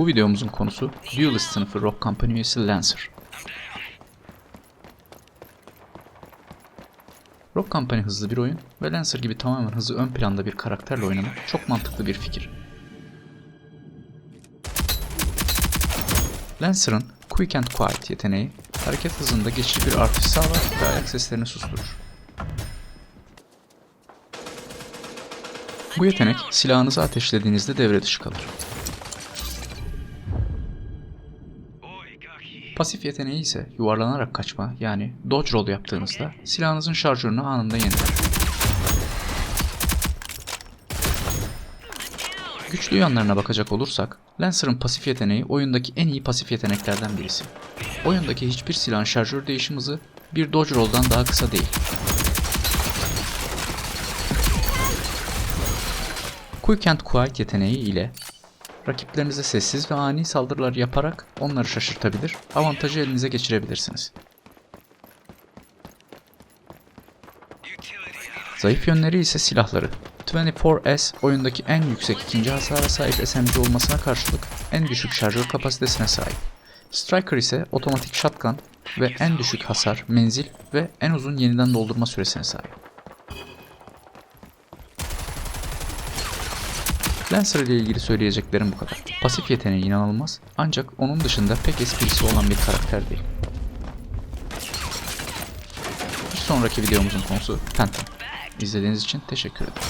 Bu videomuzun konusu Duelist sınıfı Rock Company üyesi Lancer. Rock Company hızlı bir oyun ve Lancer gibi tamamen hızı ön planda bir karakterle oynamak çok mantıklı bir fikir. Lancer'ın Quick and Quiet yeteneği hareket hızında geçici bir artış sağlar ve ayak seslerini susturur. Bu yetenek silahınızı ateşlediğinizde devre dışı kalır. Pasif yeteneği ise yuvarlanarak kaçma yani dodge roll yaptığınızda silahınızın şarjörünü anında yeniler. Güçlü yanlarına bakacak olursak, Lancer'ın pasif yeteneği oyundaki en iyi pasif yeteneklerden birisi. Oyundaki hiçbir silahın şarjör değişim hızı bir dodge roll'dan daha kısa değil. Quick and Quiet yeteneği ile rakiplerinize sessiz ve ani saldırılar yaparak onları şaşırtabilir, avantajı elinize geçirebilirsiniz. Zayıf yönleri ise silahları. 24S oyundaki en yüksek ikinci hasara sahip SMG olmasına karşılık en düşük şarjör kapasitesine sahip. Striker ise otomatik shotgun ve en düşük hasar, menzil ve en uzun yeniden doldurma süresine sahip. Lancer ile ilgili söyleyeceklerim bu kadar. Pasif yeteneği inanılmaz ancak onun dışında pek esprisi olan bir karakter değil. Bir sonraki videomuzun konusu Phantom. İzlediğiniz için teşekkür ederim.